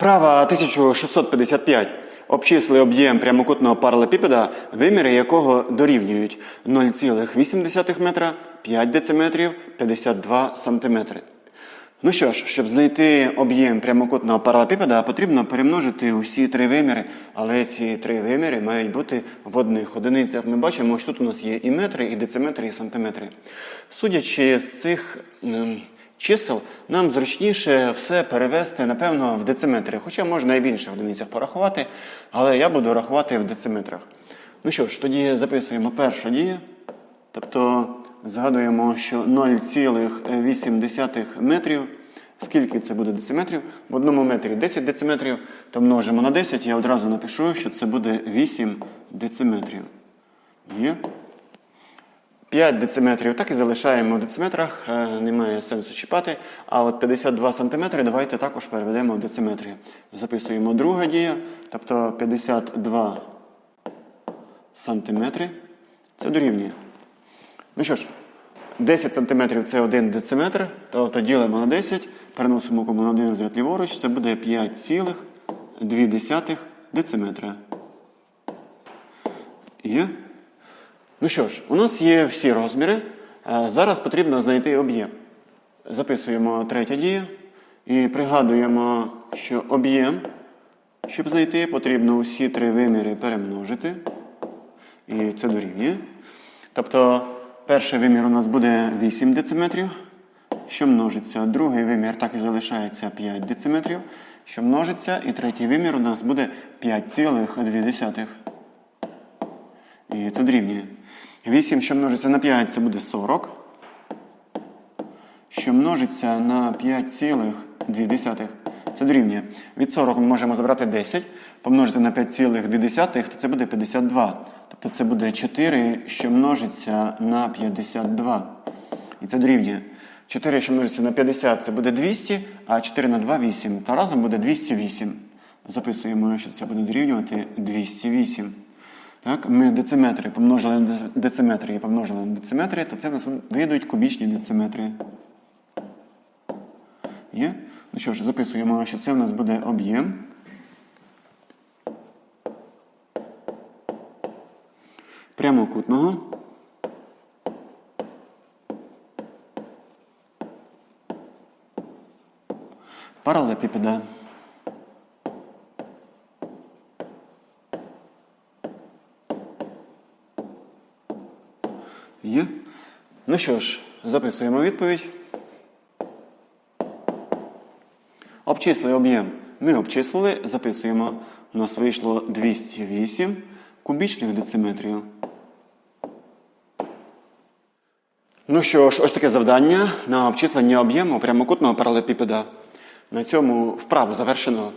Вправа 1655. Обчисли об'єм прямокутного паралепіпеда, виміри якого дорівнюють 0,8 метра, 5 дециметрів, 52 сантиметри. Ну що ж, щоб знайти об'єм прямокутного паралепіпеда, потрібно перемножити усі три виміри, але ці три виміри мають бути в одних одиницях. Ми бачимо, що тут у нас є і метри, і дециметри, і сантиметри. Судячи з цих ем, чисел, нам зручніше все перевести, напевно, в дециметри. Хоча можна і в інших одиницях порахувати, але я буду рахувати в дециметрах. Ну що ж, тоді записуємо перша дія. Тобто згадуємо, що 0,8 метрів. Скільки це буде дециметрів? В одному метрі 10 дециметрів, то множимо на 10, я одразу напишу, що це буде 8 дециметрів. Є. 5 дециметрів так і залишаємо в дециметрах, е, немає сенсу чіпати. А от 52 сантиметри давайте також переведемо в дециметри. Записуємо друга дія, тобто 52 сантиметри. Це дорівнює. Ну що ж, 10 сантиметрів це 1 дециметр, тобто ділимо на 10, переносимо кому на один зряд ліворуч, це буде 5,2 дециметра. Є? Ну що ж, у нас є всі розміри. Зараз потрібно знайти об'єм. Записуємо третя дія і пригадуємо, що об'єм, щоб знайти, потрібно усі три виміри перемножити. І це дорівнює. Тобто перший вимір у нас буде 8 дециметрів, що множиться. Другий вимір так і залишається 5 дециметрів, що множиться. І третій вимір у нас буде 5,2. І це дорівнює. 8, що множиться на 5, це буде 40. Що множиться на 5,2. Це дорівнює. Від 40 ми можемо забрати 10, помножити на 5,2, то це буде 52. Тобто це буде 4, що множиться на 52. І це дорівнює. 4, що множиться на 50, це буде 200, а 4 на 2 8. Та разом буде 208. Записуємо, що це буде дорівнювати 208. Так, ми дециметри помножили на дециметри і помножили на дециметри, то це в нас вийдуть кубічні дециметри. Є? Ну що ж, записуємо, що це в нас буде об'єм. Прямокутного. Паралепіпеда. Є. Ну що ж, записуємо відповідь. Обчисли об'єм. Ми обчислили, записуємо. У нас вийшло 208 кубічних дециметрів. Ну що ж, ось таке завдання на обчислення об'єму прямокутного паралепіпеда. На цьому вправу завершено.